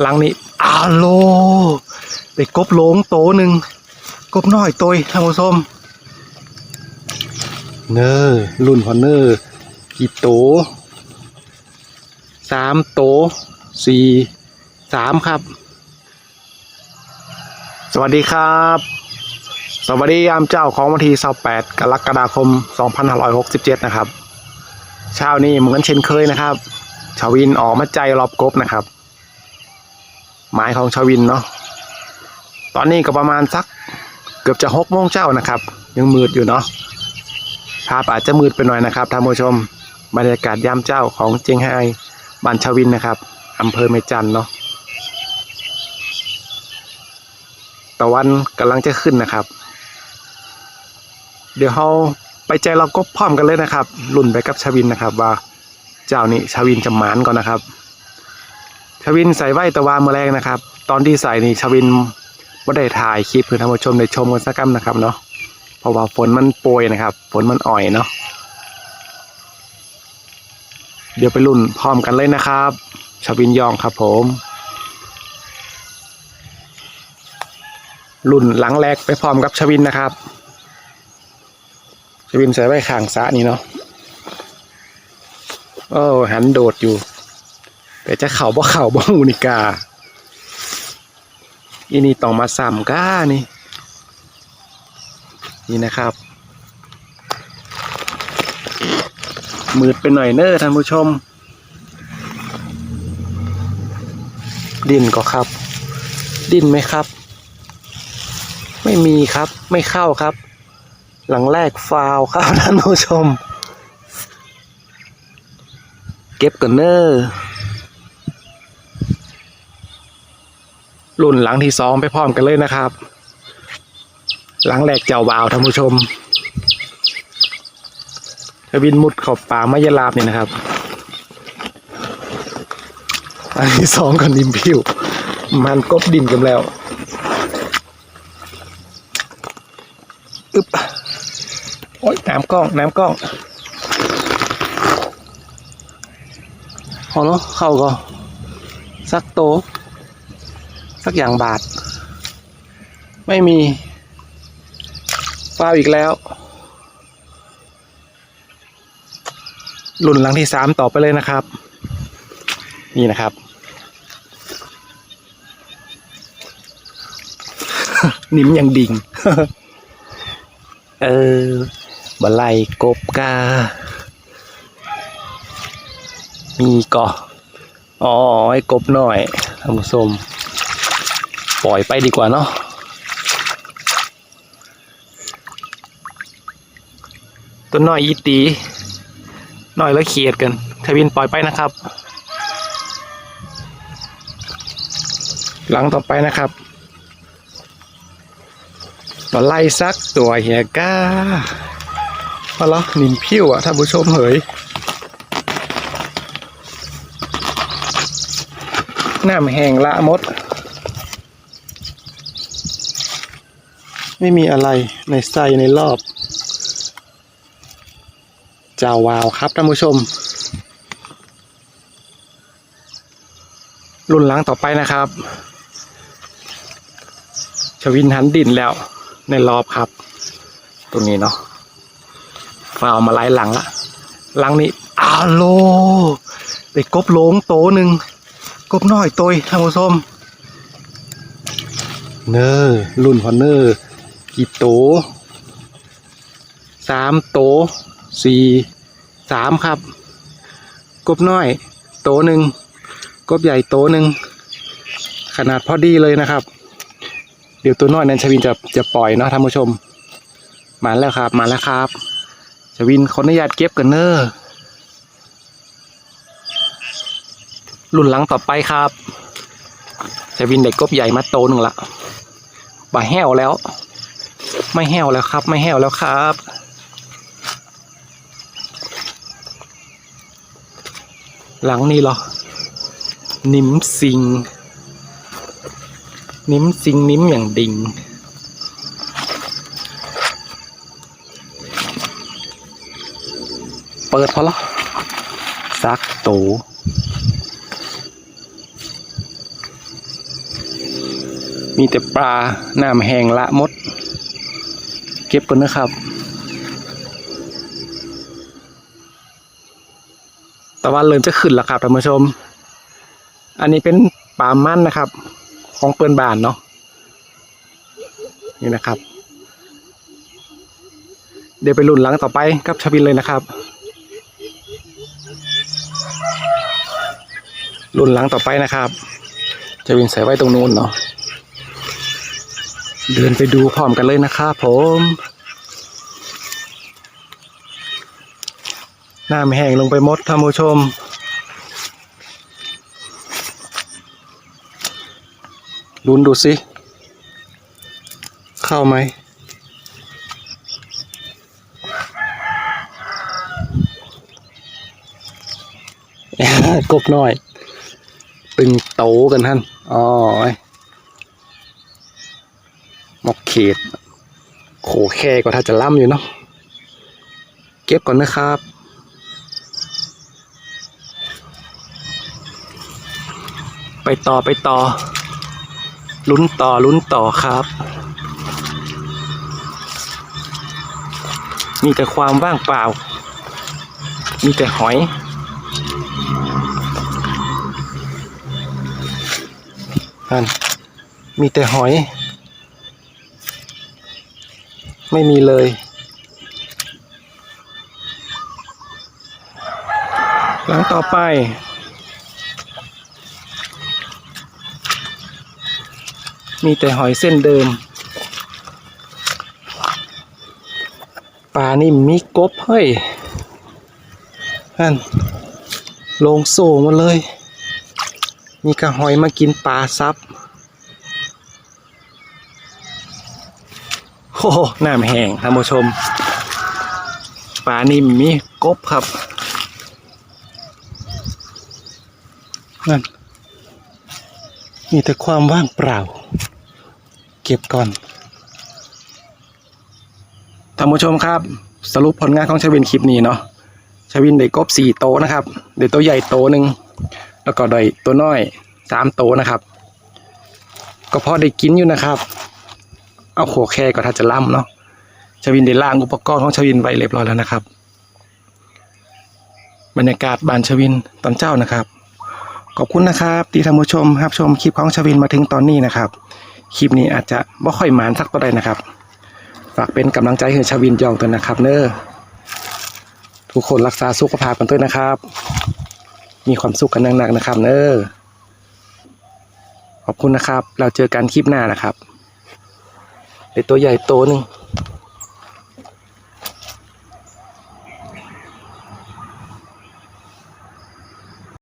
หลังนี้อาโลได้กบหลงโตหนึ่งกบน้อยตัวท่านผู้ชมเนอร์รุ่นพอเนอร์กี่โตสามโตสี่สามครับ สวัสดีครับ สวัสดียามเจ้าของวันที่28กรกฎาคม 2567 นะครับ เช้านี้เหมือนเช่นเคยนะครับ ชาวินออกมาใจรอบกบนะครับ หมายของชาวินเนาะตอนนี้ก็ประมาณสักเกือบจะหกโมงเช้านะครับ ยังมืดอยู่เนาะภาพอาจจะมืดไปหน่อยนะครับท่านผู้ชมบรรยากาศยามเจ้าของเจียงไฮ้บ้านชาวินนะครับอำเภอเมจันเนาะตะวันกำลังจะขึ้นนะครับ เดี๋ยวเราไปใจเราก็พร้อมกันเลยนะครับรุ่นไปกับชาวินนะครับ ว่าเจ้านี่ชาวินจะหมานก่อนนะครับ ชวินใส่ไหวตะวาเมื่อแรงนะครับ ตอนที่ใส่นี่ชวินไม่ได้ถ่ายคลิปเพื่อท่านผู้ชมได้ชมกันสักกันะครับเนาะเพราะว่าฝนมันโปรยนะครับ ฝนมันอ่อยเนาะเดี๋ยวไปรุ่นพร้อมกันเลยนะครับชวินยองครับผมรุ่นหลังแรกไปพร้อมกับชวินนะครับ ชวินใส่ไว้ข้างสะนี่เนาะโอ้หันโดดอยู่ แต่จะเข่าบ่เข่าบ่หูนิกาอีนี่ต้องมาซ้ำก้านี่ นี่นะครับ มืดไปหน่อยเนอะท่านผู้ชม ดินก็ครับ ดินไหมครับ ไม่มีครับไม่เข้าครับ หลังแรกฟาวครับท่านผู้ชม เก็บกันเนอร์ รุ่นหลังที่สองไปพร้อมกันเลยนะครับ หลังแรกเจ้าบ่าวท่านผู้ชมทวินมุดขอบป่ามายาลาบนี่นะครับ อันที่สองกับนิมพิว มันกบดินกันแล้วอึบโอ๊ยน้ำกล้องน้ำกล้องพอเนาะเข้าก็สักโต สักอย่างบาท ไม่มีฟาวอีกแล้วรุ่นหลังที่สามต่อไปเลยนะครับ นี่นะครับ นิ่มย่างดิ่ง เออบะไลกบกา มีก่ออ๋อไอ้กบหน่อยท่านผู้ชม ปล่อยไปดีกว่าเนาะตัวน้อยอีตีน้อยแล้วเขียดกันทวินปล่อยไปนะครับ หลังต่อไปนะครับต่อไล่ซักตัวเฮียก้าพอแล้วนิมพิ้วอะท่านผู้ชมเหยน้ำแห้งละมด ไม่มีอะไรในไส้ในรอบเจ้าวาวครับท่านผู้ชม รุ่นหลังต่อไปนะครับ ชวินหันดินแล้วในรอบครับ ตรงนี้เนาะฟาวมาไล่หลังละหลังนี้อาโลได้กบโหลงโตหนึ่งกบน้อยตัวท่านผู้ชมเนอร์รุ่นพอเนอร์ กี่โตสามโตสี่สามครับ กบน้อย โตหนึ่งกบใหญ่โตหนึ่งขนาดพอดีเลยนะครับ เดี๋ยวตัวน้อยนั้นชวินจะจะปล่อยเนาะท่านผู้ชม มาแล้วครับ มาแล้วครับชวินขออนุญาตเก็บกันเนอร์รุ่นหลังต่อไปครับชวินเด็กกบใหญ่มาโตหนึ่งละบ่าแห้วแล้ว ไม่แห้วแล้วครับ ไม่แห้วแล้วครับ หลังนี้เหรอ นิมซิง นิ้มซิงนิ้มอย่างดิ่งเปิดพอละซักโตมีแต่ปลาน้ำแห้งละมด เก็บก่อนนะครับ ตะวันเริ่มจะขึ้นแล้วครับท่านผู้ชม อันนี้เป็นปลามั่นนะครับ ของเปินบานเนาะ นี่นะครับ เดี๋ยวไปลุ่นหลังต่อไปกับชวินเลยนะครับรุ่นหลังต่อไปนะครับชวินใส่ไว้ตรงนู้นเนาะ เดินไปดูพร้อมกันเลยนะครับผมน้ำแห้งลงไปหมดท่านผู้ชม ลุ้นดูสิ เข้าไหม กบน้อย ตึงโตกันท่าน อ๋อ ตโขแค่ก็ถ้าจะล่ำอยู่เนาะเก็บก่อนนะครับไปต่อไปต่อ ลุ้นต่อลุ้นต่อครับ มีแต่ความว่างเปล่า มีแต่หอย นั่น มีแต่หอย ไม่มีเลย หลังต่อไปมีแต่หอยเส้นเดิม ปลานี่มีกบเฮ้ยนั่นลงโซ่มาเลย มีกระหอยมากินปลาซับ โอ้โห น้ำแห้งท่านผู้ชมปลานิ่มมีกบครับนั่นมีแต่ความว่างเปล่า เก็บก่อนท่านผู้ชมครับ สรุปผลงานของชวินคลิปนี้เนาะชวินได้กบสี่โตนะครับได้ตัวใหญ่โตหนึ่งแล้วก็ได้ตัวน้อยสามโตนะครับ ก็พอได้กินอยู่นะครับ เอาโขแค่ก็ถ้าจะล่ำเนาะชวินได้ล่างอุปกรณ์ของชวินไว้เรียบร้อยแล้วนะครับ บรรยากาศบานชวินตอนเจ้านะครับ ขอบคุณนะครับที่ท่านผู้ชมรับชมคลิปของชวินมาถึงตอนนี้นะครับ คลิปนี้อาจจะไม่ค่อยหมานสักตัวใดนะครับ ฝากเป็นกำลังใจให้ชวินยองตัวนะครับ เนอ้อทุกคนรักษาสุขภาพกันด้วยนะครับ มีความสุขกันหนักๆนะครับ เนอ้อขอบคุณนะครับ เราเจอกันคลิปหน้านะครับ เป็นตัวใหญ่โตวหนึ่ง